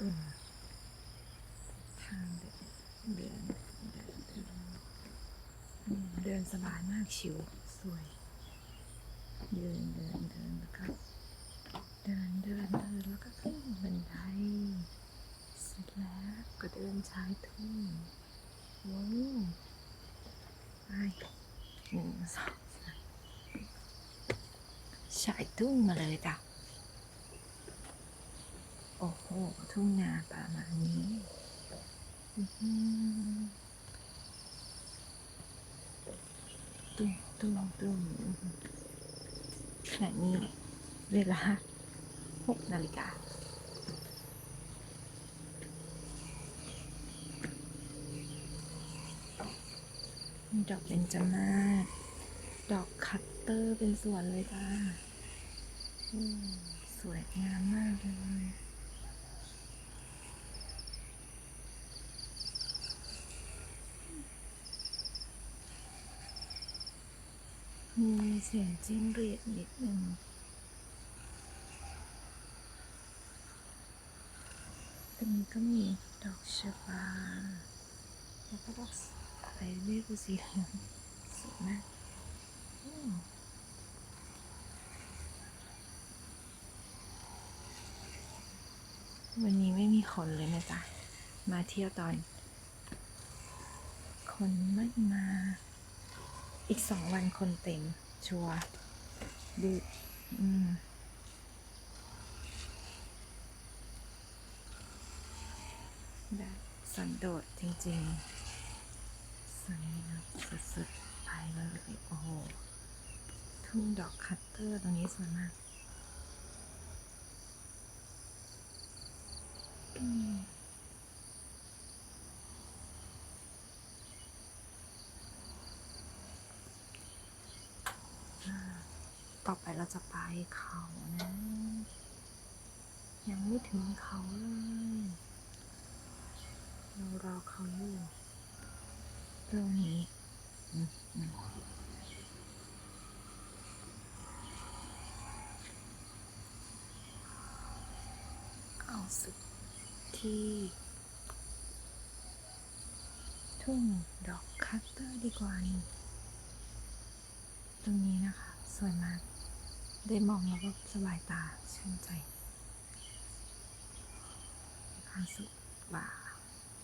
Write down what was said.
ทางเดินเดินเดินเดินเดินสบายมากชิวสวยเดินเดินเดินแล้วก็เดินเดินเดินแล้วก็ขึ้นบันไดเสร็จแล้วก็เดินชายทุ่งว้าวไปหนึ่งสองสามชายทุ่งมาเลยจ้ะ โอ้โห ทุ่งนาประมาณนี้ตุ้มตุ้มตุ้มขณะนี้เวลาหกนาฬิกามีดอกเบญจมาศดอกคัตเตอร์เป็นสวนเลยจ้าสวยงามมากเลย มีเสียงจิ้งหรีดนิดหนึ่งตรงนี้ก็มีดอกชบาแล้วก็ดอกอะไรเรียกว่าสีเหลืองสวยมากวันนี้ไม่มีคนเลยนะจ๊ะ มาเที่ยวตอน คนไม่มา อีกสองวันคนเต็ม ชัวร์ดูอืมแบบสันโดษจริงๆสวยงามสุดๆไปเลยโอ้โห ทุ่งดอกคัตเตอร์ตรงนี้สวยมาก อืม ต่อไปเราจะไปเขานะ ยังไม่ถึงเขาเลยเรารอเขาอยู่ตรงนี้เอาสุดที่ทุ่งดอกคัตเตอร์ดีกว่านี่ ตรงนี้นะคะ สวยมาก ได้มองแล้วก็สบายตาชื่นใจความสุขว่า